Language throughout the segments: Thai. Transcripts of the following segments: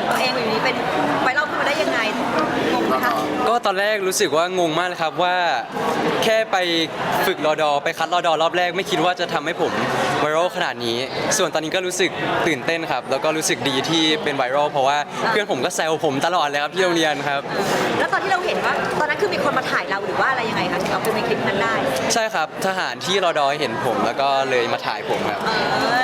นตัวเองอยู่นี้เป็นไปเล่านมาได้ยังไงงงไหมคะก็ตอนแรกรู้สึกว่างงมากเลยครับว่า แค่ไปฝึกรอดอไปคัดรอดอรอบแรก ไม่คิดว่าจะทำให้ผม ไวรัลขนาดนี้ ส่วนตอนนี้ก็รู้สึกตื่นเต้นครับ แล้วก็รู้สึกดีที่เป็นไวรัลเพราะว่าเพื่อนผมก็แซวผมตลอดเลยครับที่โรงเรียนครับ แล้วตอนที่เราเห็นว่า ตอนนั้นคือมีคนมาถ่ายเราหรือว่าอะไรยังไงคะถึงเอาเป็นในคลิปนั้นได้ ใช่ครับทหารที่รอดอเห็นผมแล้วก็เลยมาถ่ายผมครับ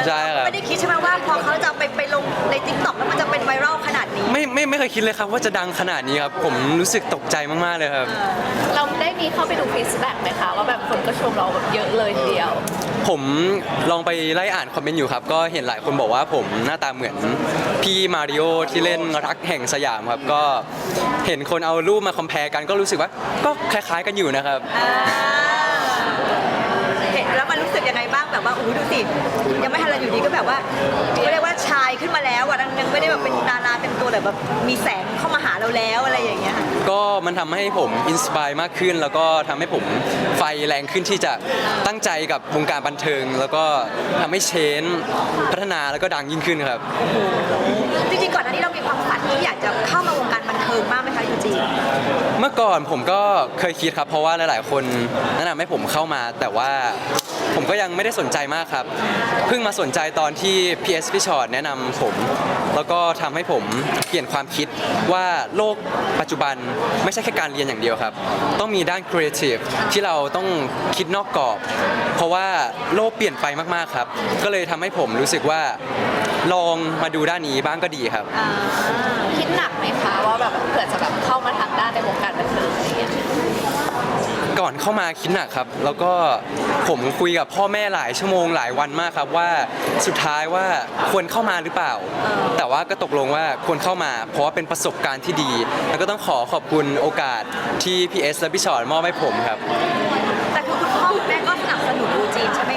ใช่ครับ ไม่ได้คิดใช่ไหมว่าพอเขาจะไปไปลงในทิกตอกแล้วมันจะเป็นไวรัลขนาดนี้ ไม่ไม่ไม่เคยคิดเลยครับว่าจะดังขนาดนี้ครับ ผมรู้สึกตกใจมากๆเลยครับ เราได้มีเข้าไปดูฟีดแบ็กไหมคะว่าแบบคนก็ชมเราแบบเยอะเลยทีเดียว ผมลองไปไล่อ่านคอมเมนต์อยู่ครับ ก็เห็นหลายคนบอกว่าผมหน้าตาเหมือนพี่มาริโอที่เล่นรักแห่งสยามครับ ก็เห็นคนเอารูปมาคอมเพลกันก็รู้สึกว่า ก็คล้ายๆกันอยู่นะครับ เห็นแล้วมันรู้สึกยังไงบ้างแบบว่าอู้ดูสิยังไม่ทันเราอยู่ดีก็แบบว่าเขาเรียกว่าชายขึ้นมาาราเต็มตัวแต่แบบมีแสงเข้ามาหาเราแล้วอะไรอย่างเงี้ยค่ะก็มันทำให้ผมอินสปายมากขึ้น แล้วก็ทำให้ผมไฟแรงขึ้นที่จะตั้งใจกับวงการบันเทิง แล้วก็ทำให้เชนพัฒนาแล้วก็ดังยิ่งขึ้นครับ จริงๆก่อนหน้านี้เรามีความฝันที่อยากจะเข้ามาวงการบันเทิงมากไหมคะยูจีเมื่อก่อนผมก็เคยคิดครับ เพราะว่าหลาย ๆ คนแนะนำให้ผมเข้ามา แต่ว่า ผมก็ยังไม่ได้สนใจมากครับ เพิ่งมาสนใจตอนที่ PS พี่ชอตแนะนำผม แล้วก็ทำให้ผมเปลี่ยนความคิดว่าโลกปัจจุบันไม่ใช่แค่การเรียนอย่างเดียวครับ ต้องมีด้านครีเอทีฟที่เราต้องคิดนอกกรอบ เพราะว่าโลกเปลี่ยนไปมากๆครับ ก็เลยทำให้ผมรู้สึกว่าลองมาดูด้านนี้บ้างก็ดีครับ อ่า ก่อนเข้ามาคิดหนักครับ แล้วก็ผมคุยกับพ่อแม่หลายชั่วโมงหลายวันมากครับว่าสุดท้ายว่าควรเข้ามาหรือเปล่า แต่ว่าก็ตกลงว่าควรเข้ามา เพราะว่าเป็นประสบการณ์ที่ดี แล้วก็ต้องขอขอบคุณโอกาสที่พีเอสและพี่ชอตมอบให้ผมครับ แต่คือคุณพ่อคุณแม่ก็สนับสนุนดูจีนใช่ไหม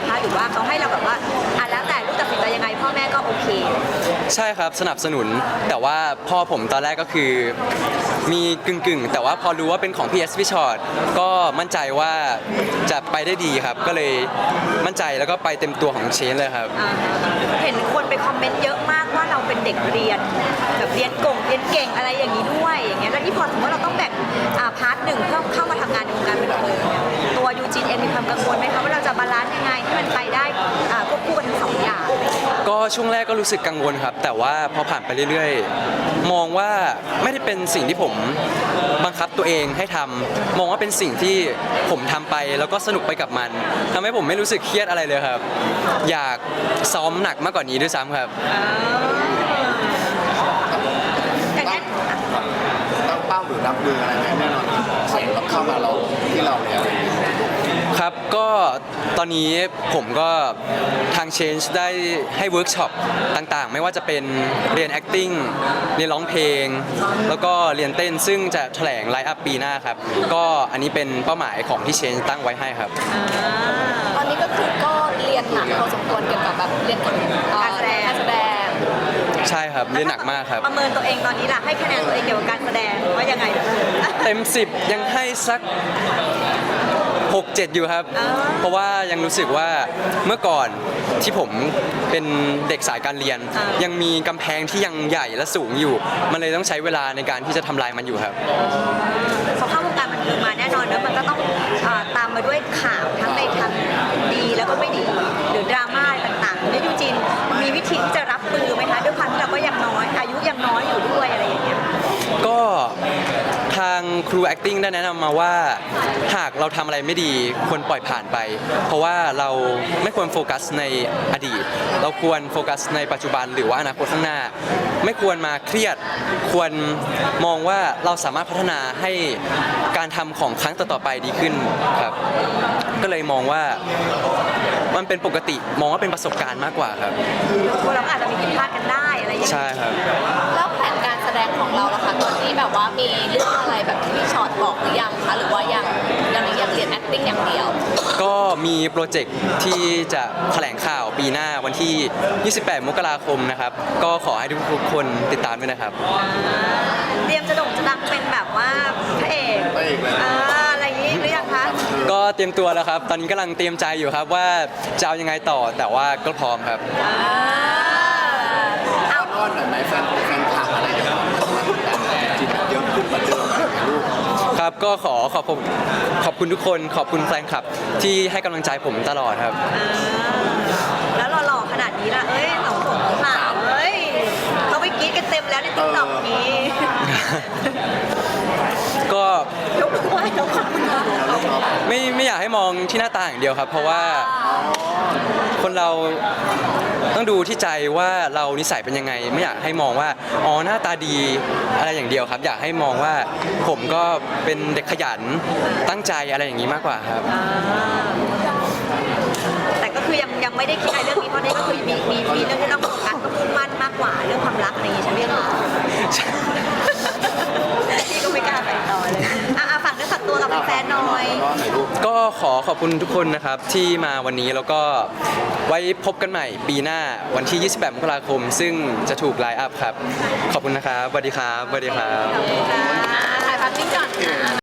ใช่ครับสนับสนุน แต่ว่าพ่อผมตอนแรกก็คือมีกึ่งๆ แต่ว่าพอรู้ว่าเป็นของ PS พี่ชอตก็มั่นใจว่าจะไปได้ดีครับ ก็เลยมั่นใจแล้วก็ไปเต็มตัวของเชนเลยครับ อ่าเห็นคนไปคอมเมนต์เยอะมากว่าเราเป็นเด็กเรียนแบบเรียนกงเรียนเก่งอะไรอย่างนี้ด้วยอย่างเงี้ยแล้วที่พอสมมติว่าเราต้องแบ่งอ่าพาร์ทหนึ่งเพื่อเข้ามาทำงานในวงการบันเทิงเนี่ยตัวยูจีนเองมีความกังวลไหมคะว่าเรา ช่วงแรกก็รู้สึกกังวลครับ แต่ว่าพอผ่านไปเรื่อยๆ มองว่าไม่ได้เป็นสิ่งที่ผมบังคับตัวเองให้ทำมองว่าเป็นสิ่งที่ผมทำไปแล้วก็สนุกไปกับมันทำให้ผมไม่รู้สึกเครียดอะไรเลยครับ อยากซ้อมหนักมากกว่านี้ด้วยซ้ำครับอย่างเงี้ยตั้งเป้าหรือรับมืออะไรไหมแน่นอนใครรับเข้ามาเราที่เราเนี่ย ครับก็ตอนนี้ผมก็ทาง Change ได้ให้เวิร์กช็อปต่างๆ ไม่ว่าจะเป็นเรียน acting เรียนร้องเพลง แล้วก็เรียนเต้นซึ่งจะแถลงไลฟ์อัพปีหน้าครับ ก็อันนี้เป็นเป้าหมายของที่ Change ตั้งไว้ให้ครับ ตอนนี้ก็คือก็เรียนหนักพอสมควรเกี่ยวกับแบบเรียนกับเอ่อการแสดงการแสดงใช่ครับเรียนหนักมากครับ ประเมินตัวเองตอนนี้ล่ะให้คะแนนตัวเองเกี่ยวกับการแสดงว่ายังไงเต็ม 10 ยังให้สัก 6 7 อยู่ครับอ่าเพราะว่ายังรู้สึกว่าเมื่อก่อนที่ผมเป็นเด็กสายการเรียนอ่ายัยังมีกำแพงที่ยังใหญ่และสูงอยู่ มันเลยต้องใช้เวลาในการที่จะทำลายมันอยู่ครับพอเข้าวงการบันเทิงมาแน่นอนแล้วมันก็ต้องอ่าตามมาด้วยข่าวทั้งในทางดีแล้วก็ไม่ดีหรือดราม่า ครู acting ได้แนะนำมาว่า หากเราทำอะไรไม่ดีควรปล่อยผ่านไป เพราะว่าเราไม่ควรโฟกัสในอดีต เราควรโฟกัสในปัจจุบันหรือว่าอนาคตข้างหน้า ไม่ควรมาเครียด ควรมองว่าเราสามารถพัฒนาให้การทำของครั้งต่อๆไปดีขึ้นครับ ก็เลยมองว่ามันเป็นปกติมองว่าเป็นประสบการณ์มากกว่าครับตัวเราก็อาจจะมีผิดพลาดกันได้อะไรอย่างเงี้ยใช่ครับ แล้วแผนการแสดงของเราล่ะคะตอนนี้แบบว่ามีเรื่องอะไร แบบที่พี่ชอตบอกหรือยังคะหรือว่ายังยังยังเรียน acting อย่างเดียว ก็มีโปรเจกต์ที่จะแถลงข่าวปีหน้าวันที่ 28 มกราคมนะครับ ก็ขอให้ทุกคนติดตามด้วยนะครับ เตรียมจะโด่งจะดังเป็นแบบว่าพระเอกพระเอกเลยนะ อ่าอะไรอย่างงี้หรือยังคะ ก็เตรียมตัวแล้วครับ ตอนนี้กำลังเตรียมใจอยู่ครับว่าจะเอายังไงต่อแต่ว่าก็พร้อมครับเอาอ้อนหน่อยไหมแฟนแฟนถามอะไรอย่างเงี้ยมันจิตเยอะขึ้น กว่าเดิมอะไรอย่างเงี้ยลูกครับก็ขอขอบคุณขอบคุณทุกคนขอบคุณแฟนคลับ ที่ให้กำลังใจผมตลอดครับอ่าแล้วหล่อๆขนาดนี้ล่ะ เอ้ยสองสองสาวเอ้ยเขาไปกรีดกันเต็มแล้วในติ๊กต็อกนี้ก็ยกมือไหว้ยกขอบคุณค่ะไม่ไม่อยากให้มองที่หน้าตาอย่างเดียวครับ เพราะว่าคนเรา ต้องดูที่ใจว่าเรานิสัยเป็นยังไง ไม่อยากให้มองว่าอ๋อหน้าตาดีอะไรอย่างเดียวครับ อยากให้มองว่าผมก็เป็นเด็กขยันตั้งใจอะไรอย่างนี้มากกว่าครับ อ่าแต่ก็คือยังยังไม่ได้คิดอะไรเรื่องนี้เพราะนี่ก็คือมี ขอขอบคุณทุกคนนะครับที่มาวันนี้แล้วก็ไว้พบกันใหม่ปีหน้าวันที่ 28 มกราคม ซึ่งจะถูกไลน์อัพครับ ขอบคุณนะครับสวัสดีครับสวัสดีครับ ค่ะถ่ายภาพนิ่งก่อน